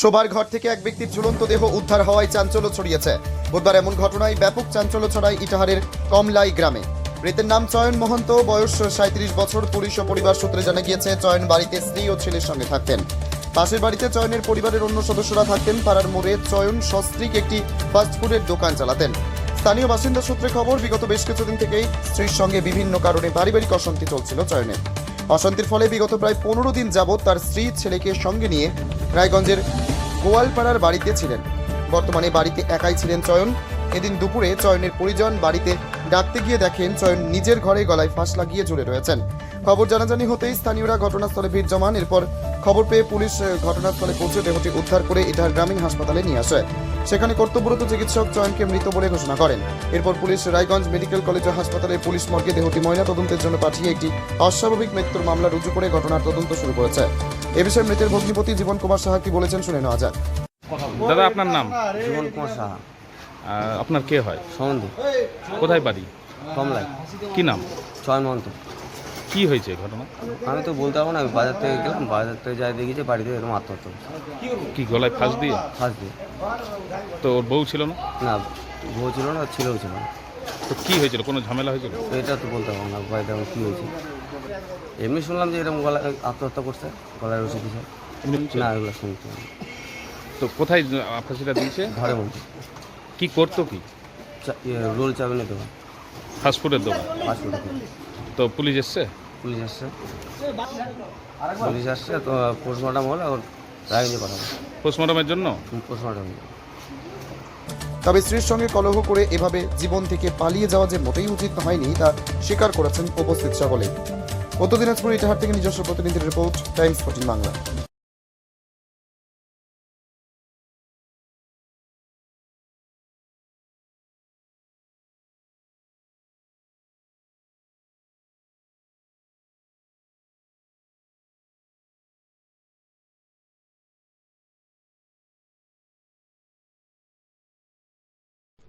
শোবার ঘর থেকে এক ব্যক্তির ঝুলন্ত দেহ উদ্ধার হওয়ায় চাঞ্চল্য ছড়িয়েছে। বুধবার এমন ঘটনায় ব্যাপক চাঞ্চল্য ছড়ায় ইটাহারের কমলাই গ্রামে। মৃতের নাম চয়ন মহন্ত, বয়স সাঁত্রিশ বছর পুলিশ ও পরিবার সূত্রে জানা গিয়েছে, চয়ন বাড়িতে স্ত্রী ও ছেলের সঙ্গে থাকতেন। পাশের বাড়িতে চয়নের পরিবারের অন্য সদস্যরা থাকতেন, পাড়ার মোড়ে চয়ন সস্ত্রীক একটি ফাস্টফুডের দোকান চালাতেন। স্থানীয় বাসিন্দা সূত্রে খবর, বিগত বেশ কিছুদিন থেকেই স্ত্রীর সঙ্গে বিভিন্ন কারণে পারিবারিক অশান্তি চলছিল চয়নের। অশান্তির ফলে বিগত প্রায় পনেরো দিন যাবৎ তার স্ত্রী ছেলেকে সঙ্গে নিয়ে রায়গঞ্জের গোয়ালপাড়ার বাড়িতে ছিলেন। বর্তমানে বাড়িতে একাই ছিলেন চয়ন। এদিন দুপুরে চয়নের পরিজন বাড়িতে ডাকতে গিয়ে দেখেন চয়ন নিজের ঘরে গলায় ফাঁস লাগিয়ে ঝুলে রয়েছেন। খবর জানাজানি হতেই স্থানীয়রা ঘটনাস্থলে ভিড় জমান। এরপর খবর পেয়ে পুলিশ ঘটনাস্থলে পৌঁছে দেহটি উদ্ধার করে ইটার গ্রামীণ হাসপাতালে নিয়ে আসে। সেখানে কর্তব্যরত চিকিৎসক চয়নকে মৃত বলে ঘোষণা করেন। এরপর পুলিশ রায়গঞ্জ মেডিকেল কলেজ ও হাসপাতালের পুলিশ মর্গে দেহটি ময়না তদন্তের জন্য পাঠিয়ে একটি অস্বাভাবিক মৃত্যুর মামলা রুজু করে ঘটনার তদন্ত শুরু করেছে। এ বিষয়ে মৃতের ভগ্নিপতি জীবন কুমার সাহা কি বলেছেন শুনে নেওয়া যাক। দাদা আপনার নাম? জীবন কুমার সাহা। আহ, আপনার কে হয়? সন্ধি কোথায় বাড়ি? কমলাই। কি নাম? ছয় মন্ত কি হয়েছে ঘটনা? আমি তো বলতে পারব না আমি বাজার থেকে গেলাম বাজার থেকে যাই দেখি যে বাড়িতে এরকম আত্মহত্যা করছে। কি গলায় ফাঁস দিয়ে? ফার্স্ট দিয়ে। তো ওর বউ ছিল না? না বউ ছিল না ছেলেও ছিল না। তো কি হয়েছিল? কোনো ঝামেলা হয়েছিল? তো এটা তো বলতে পারব না বাড়িতে আমার কী হয়েছে। এমনি শুনলাম যে এরকম গলায় আত্মহত্যা করছে গলায় রসি দিছে। এমনি না এগুলো শুনছি আমি। তো কোথায় ফাঁসিটা দিয়েছে? ঘরে মধ্যে। কি করতো কি? চা- ইয়ে, রোল চাউমিনের দোকান ফাস্টফুডের দোকান। ফাস্ট ফুড তো পুলিশ এসছে? পুলিশ আসছে পুলিশ আসছে তো পোস্টমর্টম হল এখন রায়গঞ্জে পাঠাবো পোস্টমর্টমের জন্য? পোস্টমর্টম। তবে স্ত্রীর সঙ্গে কলহ করে এভাবে জীবন থেকে পালিয়ে যাওয়া যে মোটেই উচিত হয়নি তা স্বীকার করেছেন উপস্থিত সকলে উত্তর দিনাজপুর ইটাহার থেকে নিজস্ব প্রতিনিধির রিপোর্ট টাইমস ফোর্টিন বাংলা।